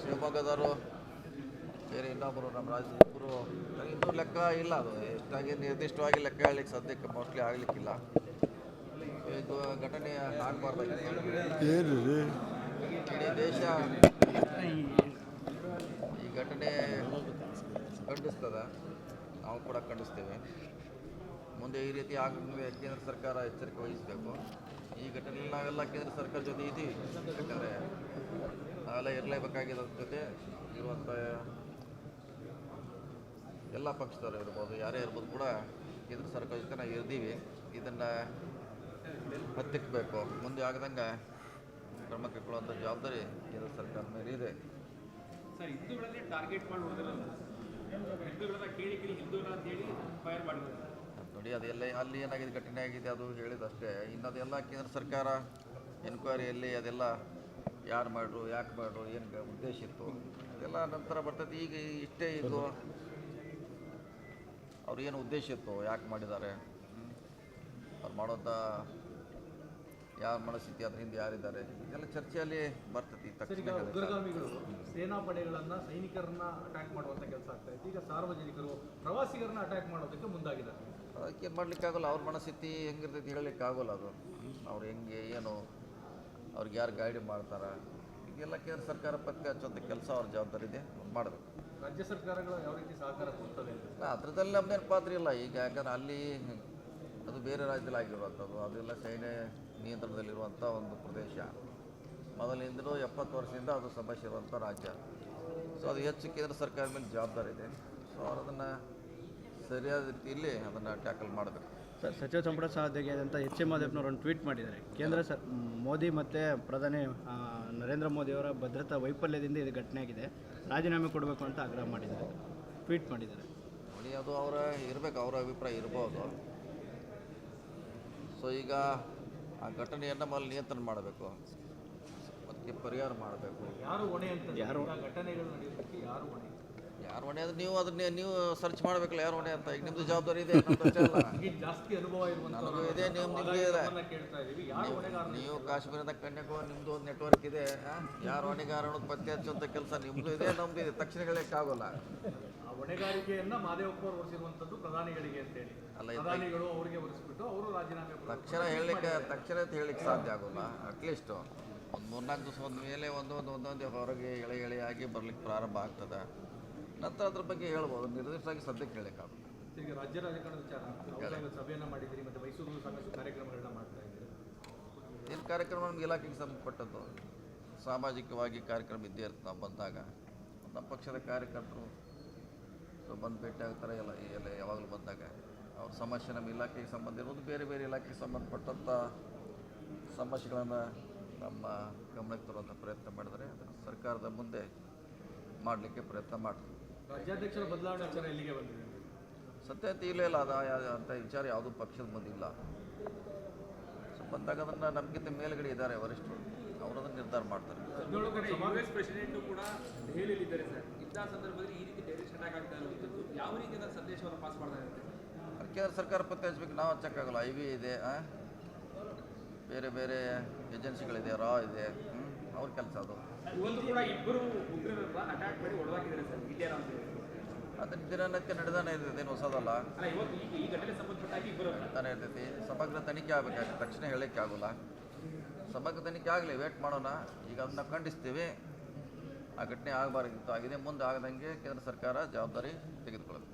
ಶಿವಮೊಗ್ಗದವರು ಬೇರೆ ಇನ್ನೊಬ್ಬರು ನಮ್ಮ ರಾಜಕೀಯರು ಇನ್ನೂ ಲೆಕ್ಕ ಇಲ್ಲ ಅದು. ಎಷ್ಟಾಗಿ ನಿರ್ದಿಷ್ಟವಾಗಿ ಲೆಕ್ಕ ಹೇಳಲಿಕ್ಕೆ ಸದ್ಯಕ್ಕೆ ಮೋಸ್ಟ್ಲಿ ಆಗಲಿಕ್ಕಿಲ್ಲ. ಇದು ಘಟನೆ ಆಗಬಾರ್ದಾಗಿತ್ತು ಇಡೀ ದೇಶ ಈ ಘಟನೆ ಖಂಡಿಸ್ತದ. ನಾವು ಕೂಡ ಖಂಡಿಸ್ತೇವೆ. ಮುಂದೆ ಈ ರೀತಿ ಆಗ ಕೇಂದ್ರ ಸರ್ಕಾರ ಎಚ್ಚರಿಕೆ ವಹಿಸಬೇಕು. ಈ ಘಟನೆ ನಾವೆಲ್ಲ ಕೇಂದ್ರ ಸರ್ಕಾರ ಜೊತೆ ಇದ್ದೀವಿ ಯಾಕಂದರೆ ನಾವೆಲ್ಲ ಇರಲೇಬೇಕಾಗಿರೋ ಜೊತೆ. ಇರುವಂಥ ಎಲ್ಲ ಪಕ್ಷದವರು ಇರ್ಬೋದು, ಯಾರೇ ಇರ್ಬೋದು ಕೂಡ ಕೇಂದ್ರ ಸರ್ಕಾರ ಜೊತೆ ನಾವು ಇರ್ದೀವಿ. ಇದನ್ನು ಹತ್ತಿಕ್ಕಬೇಕು ಮುಂದೆ ಆಗದಂಗೆ ಕ್ರಮ ಕೈಗೊಳ್ಳುವಂಥ ಜವಾಬ್ದಾರಿ ಕೇಂದ್ರ ಸರ್ಕಾರ ಮೇಲೆ ಇದೆ. ಸರ್, ಹಿಂದೂಗಳನ್ನೇ ಟಾರ್ಗೆಟ್ ಮಾಡಿ ನೋಡಿ ಅದೆಲ್ಲ ಅಲ್ಲಿ ಏನಾಗಿದೆ ಘಟನೆ ಆಗಿದೆ ಅದು ಹೇಳಿದಷ್ಟೇ. ಇನ್ನದೆಲ್ಲ ಕೇಂದ್ರ ಸರ್ಕಾರ ಎನ್ಕ್ವೈರಿಯಲ್ಲಿ ಅದೆಲ್ಲ ಯಾರು ಮಾಡ್ರು ಯಾಕೆ ಮಾಡ್ರು ಏನು ಉದ್ದೇಶ ಇತ್ತು ಅದೆಲ್ಲ ನಂತರ ಬರ್ತೈತಿ ಈಗ ಇಷ್ಟೇ ಇದು. ಅವ್ರು ಏನು ಉದ್ದೇಶ ಇತ್ತು ಯಾಕೆ ಮಾಡಿದ್ದಾರೆ? ಅವ್ರು ಮಾಡೋಂಥ ಯಾರು ಮನಸ್ಥಿತಿ ಅದ್ರ ಹಿಂದೆ ಯಾರಿದ್ದಾರೆ? ಇದೆಲ್ಲ ಚರ್ಚೆಯಲ್ಲಿ ಬರ್ತೈತಿ ಉಗ್ರಗಾಮಿಗಳು ಸೇನಾ ಪಡೆಗಳನ್ನ ಸೈನಿಕರನ್ನ ಅಟ್ಯಾಕ್ ಮಾಡುವಂತ ಕೆಲಸ ಆಗ್ತಾ ಇತ್ತು. ಈಗ ಸಾರ್ವಜನಿಕರು ಪ್ರವಾಸಿಗರನ್ನ ಅಟ್ಯಾಕ್ ಮಾಡೋದಕ್ಕೆ ಮುಂದಾಗಿದ್ದಾರೆ. ಅದಕ್ಕೆ ಮಾಡಲಿಕ್ಕಾಗಲ್ಲ ಅವ್ರ ಮನಸ್ಥಿತಿ ಹೆಂಗಿರ್ತೈತಿ ಹೇಳಲಿಕ್ಕಾಗಲ್ಲ ಅದು. ಅವ್ರು ಹೆಂಗೆ ಏನು ಅವ್ರಿಗೆ ಯಾರು ಗೈಡ್ ಮಾಡ್ತಾರೆ? ಈಗೆಲ್ಲ ಕೇಂದ್ರ ಸರ್ಕಾರ ಪಕ್ಕ ಹಚ್ಚುವಂಥ ಕೆಲಸ ಅವ್ರ ಜವಾಬ್ದಾರಿ ಇದೆ ಮಾಡಬೇಕು. ರಾಜ್ಯ ಸರ್ಕಾರಗಳು ಯಾವ ರೀತಿ ಸಹಕಾರ ಕೊಡ್ತವೆ ಅಂತ? ಅದರದಲ್ಲಿ ನಮ್ಮದೇನು ಪಾತ್ರ ಇಲ್ಲ. ಈಗ ಯಾಕಂದ್ರೆ ಅಲ್ಲಿ ಅದು ಬೇರೆ ರಾಜ್ಯದಲ್ಲಿ ಆಗಿರುವಂಥದ್ದು ಅದೆಲ್ಲ ಸೈನ್ಯ ನಿಯಂತ್ರಣದಲ್ಲಿರುವಂಥ ಒಂದು ಪ್ರದೇಶ. ಮೊದಲಿಂದಲೂ ಎಪ್ಪತ್ತು ವರ್ಷದಿಂದ ಅದು ಸಮಸ್ಯೆ ಇರುವಂಥ ರಾಜ್ಯ. ಸೊ ಅದು ಹೆಚ್ಚು ಕೇಂದ್ರ ಸರ್ಕಾರ ಮೇಲೆ ಜವಾಬ್ದಾರಿ ಇದೆ. ಸೊ ಅವ್ರು ಅದನ್ನು ಸರಿಯಾದ ರೀತಿಯಲ್ಲಿ ಅದನ್ನು ಟ್ಯಾಕಲ್ ಮಾಡಬೇಕು. ಸರ್ ಸಚಿವ ಸಂಪುಟ ಸಹೋದ್ಯೋಗಿ ಅಂತ ಎಚ್ ಎಂ ಮಾದೇವ್ನವರು ಒಂದು ಟ್ವೀಟ್ ಮಾಡಿದ್ದಾರೆ. ಕೇಂದ್ರ ಸ ಮೋದಿ ಮತ್ತು ಪ್ರಧಾನಿ ನರೇಂದ್ರ ಮೋದಿಯವರ ಭದ್ರತಾ ವೈಫಲ್ಯದಿಂದ ಇದು ಘಟನೆ ಆಗಿದೆ. ರಾಜೀನಾಮೆ ಕೊಡಬೇಕು ಅಂತ ಆಗ್ರಹ ಮಾಡಿದ್ದಾರೆ. ಟ್ವೀಟ್ ಮಾಡಿದ್ದಾರೆ. ನೋಡಿ ಅದು ಅವರ ಇರಬೇಕು ಅವರ ಅಭಿಪ್ರಾಯ ಇರ್ಬೋದು. ಸೊ ಈಗ ಆ ಘಟನೆಯನ್ನು ಮೊದಲು ನಿಯಂತ್ರಣ ಮಾಡಬೇಕು. ಅದಕ್ಕೆ ಪರಿಹಾರ ಮಾಡಬೇಕು. ಯಾರು ಹೊಣೆ ಅಂತ? ಯಾರು? ಘಟನೆಗಳು ನಡೆಯೋದಕ್ಕೆ ಯಾರು ಹೊಣೆ? ಯಾರು ಹೊಣೆ ಅಂದ್ರೆ ನೀವು ಅದನ್ನ ನೀವು ಸರ್ಚ್ ಮಾಡ್ಬೇಕಲ್ಲ ಯಾರು ಹೊಣೆ ಅಂತ. ಈಗ ನಿಮ್ಮದು ಜವಾಬ್ದಾರಿ ಇದೆ ನಮ್ದು ಅಷ್ಟೇ ಅಲ್ಲ. ಜಾಸ್ತಿ ಅನುಭವ ನನಗೂ ಇದೆ, ನೀವು- ನಿಮ್ಗೆ ಇದೆ. ನೀವು ಕಾಶ್ಮೀರದ ಕನ್ಯಾಕುಮಾರಿ ನಿಮ್ದು ಒಂದು ನೆಟ್ವರ್ಕ್ ಇದೆ ಯಾರ ಯಾರು ಹೊಣೆಗಾರ ಅನ್ನೋದು ಪತ್ತೆ ಹಚ್ಚುವಂಥ ಕೆಲಸ ನಿಮ್ಮದು ಇದೆ ನಮ್ದು ಇದೆ. ತಕ್ಷಣ ಹೇಳಕ್ಕಾಗಲ್ಲ ಆ ಹೊಣೆಗಾರಿಕೆಯನ್ನ ಮಾದೇವಪ್ಪ ಅವರು ಹೊರಿಸಿರುವಂತದ್ದು ಪ್ರಧಾನಿಗಳಿಗೆ ಅಂತ ಹೇಳಿ ಅಲ್ಲ, ಇದು- ಪ್ರಧಾನಿಗಳು ಅವರಿಗೆ ಹೊರಿಸ್ಬಿಟ್ಟು ಅವರು ರಾಜೀನಾಮೆ. ತಕ್ಷಣ ಹೇಳಲಿಕ್ಕೆ ತಕ್ಷಣ ಅಂತ ಹೇಳಲಿಕ್ಕೆ ಸಾಧ್ಯ ಆಗೋಲ್ಲ ಅಟ್ಲೀಸ್ಟ್ ಒಂದು ಮೂರ್ನಾಲ್ಕು ದಿವಸ ಹೋದ ಮೇಲೆ ಒಂದೊಂದು ಒಂದೊಂದು ಹೊರಗೆ ಎಳೆ ಎಳೆಯಾಗಿ ಬರ್ಲಿಕ್ಕೆ ಪ್ರಾರಂಭ ಆಗ್ತದೆ. ನಂತರ ಅದ್ರ ಬಗ್ಗೆ ಹೇಳ್ಬೋದು. ನಿರ್ದಿಷ್ಟವಾಗಿ ಸದ್ಯಕ್ಕೆ ಹೇಳೋಕ್ಕಾಗಲ್ಲ ಈಗ ರಾಜ್ಯ ರಾಜಕಾರಣದ ವಿಚಾರ. ಸಭೆಯನ್ನ ಮಾಡಿದ್ದೀರಿ ಮತ್ತೆ ಮೈಸೂರು ಸಾಕಷ್ಟು ಕಾರ್ಯಕ್ರಮಗಳನ್ನ ಮಾಡ್ತಾ ಇದ್ದೀರಿ. ಏನು ಕಾರ್ಯಕ್ರಮ? ನಮ್ಗೆ ಇಲಾಖೆಗೆ ಸಂಬಂಧಪಟ್ಟದ್ದು. ಸಾಮಾಜಿಕವಾಗಿ ಕಾರ್ಯಕ್ರಮ ಇದ್ದೇ ಇರ್ತದೆ ನಾವು ಬಂದಾಗ ನಮ್ಮ ಪಕ್ಷದ ಕಾರ್ಯಕರ್ತರು ಸೊ ಬಂದು ಭೇಟಿ ಆಗ್ತಾರೆ ಎಲ್ಲ ಎಲ್ಲ ಯಾವಾಗಲೂ ಬಂದಾಗ ಅವ್ರ ಸಮಸ್ಯೆ ನಮ್ಮ ಇಲಾಖೆಗೆ ಸಂಬಂಧ ಇರ್ಬೋದು. ಬೇರೆ ಬೇರೆ ಇಲಾಖೆಗೆ ಸಂಬಂಧಪಟ್ಟಂಥ ಸಮಸ್ಯೆಗಳನ್ನು ನಮ್ಮ ಗಮನಕ್ಕೆ ತರುವಂಥ ಪ್ರಯತ್ನ ಮಾಡಿದರೆ ಅದನ್ನು ಸರ್ಕಾರದ ಮುಂದೆ ಮಾಡಲಿಕ್ಕೆ ಪ್ರಯತ್ನ ಮಾಡ್ತೀವಿ. ರಾಜ್ಯಾಧ್ಯಕ್ಷರ ಬದಲಾವಣೆ ವಿಚಾರ ಎಲ್ಲಿಗೆ ಬಂದಿದೆ? ಸತ್ಯತೆ ಇಲ್ಲೇ ಇಲ್ಲ ಅದು ಅಂತ ವಿಚಾರ ಯಾವುದೂ ಪಕ್ಷದ ಬಂದಿಲ್ಲ ಸೊ ಬಂದಾಗ ಅದನ್ನು ನಮಗಿಂತ ಮೇಲ್ಗಡೆ ಇದ್ದಾರೆ ವರಿಷ್ಠರು. ಅವರು ಅದನ್ನು ನಿರ್ಧಾರ ಮಾಡ್ತಾರೆ. ಹದಿನೇಳು ಕಡೆ ಯು ಎಸ್ ಪ್ರೆಸಿಡೆಂಟು ಕೂಡ ದೆಹಲಿಯಲ್ಲಿ ಸರ್. ಇಂಥ ಸಂದರ್ಭದಲ್ಲಿ ಈ ರೀತಿ ಟೆರರಿಸ್ಟ್ ಆಗ್ತಾ ಇರುವಂಥದ್ದು ಯಾವ ರೀತಿಯಾದ ಸಂದೇಶವನ್ನು ಪಾಸ್ ಮಾಡ್ತಾ ಇರುತ್ತೆ ಅದು ಕೇಂದ್ರ ಸರ್ಕಾರ ಪತ್ತೆ ಹಚ್ಬೇಕು ನಾವು ಹಚ್ಚಕ್ಕಾಗಲ್ಲ ಐ ವಿ ಇದೆ ಆ? ಬೇರೆ ಬೇರೆ ಏಜೆನ್ಸಿಗಳಿದೆ ರಾ ಇದೆ ಅವ್ರ ಕೆಲಸ ಅದು. ಅದನ್ನ ದಿನಕ್ಕೆ ನಡೆದಾನೆ ಇರ್ತೈತೆ ಏನು ಹೊಸದಲ್ಲ ತಾನೇ ಇರ್ತೈತಿ. ಸಮಗ್ರ ತನಿಖೆ ಆಗಬೇಕಾಗುತ್ತೆ ತಕ್ಷಣ ಹೇಳಕ್ಕೆ ಆಗೋಲ್ಲ. ಸಮಗ್ರ ತನಿಖೆ ಆಗಲಿ ವೇಟ್ ಮಾಡೋಣ. ಈಗ ಅದನ್ನ ಖಂಡಿಸ್ತೀವಿ. ಆ ಘಟನೆ ಆಗಬಾರ್ದಿತ್ತು ಆಗಿದೆ ಮುಂದೆ ಆಗದಂಗೆ ಕೇಂದ್ರ ಸರ್ಕಾರ ಜವಾಬ್ದಾರಿ ತೆಗೆದುಕೊಳ್ಳಬೇಕು.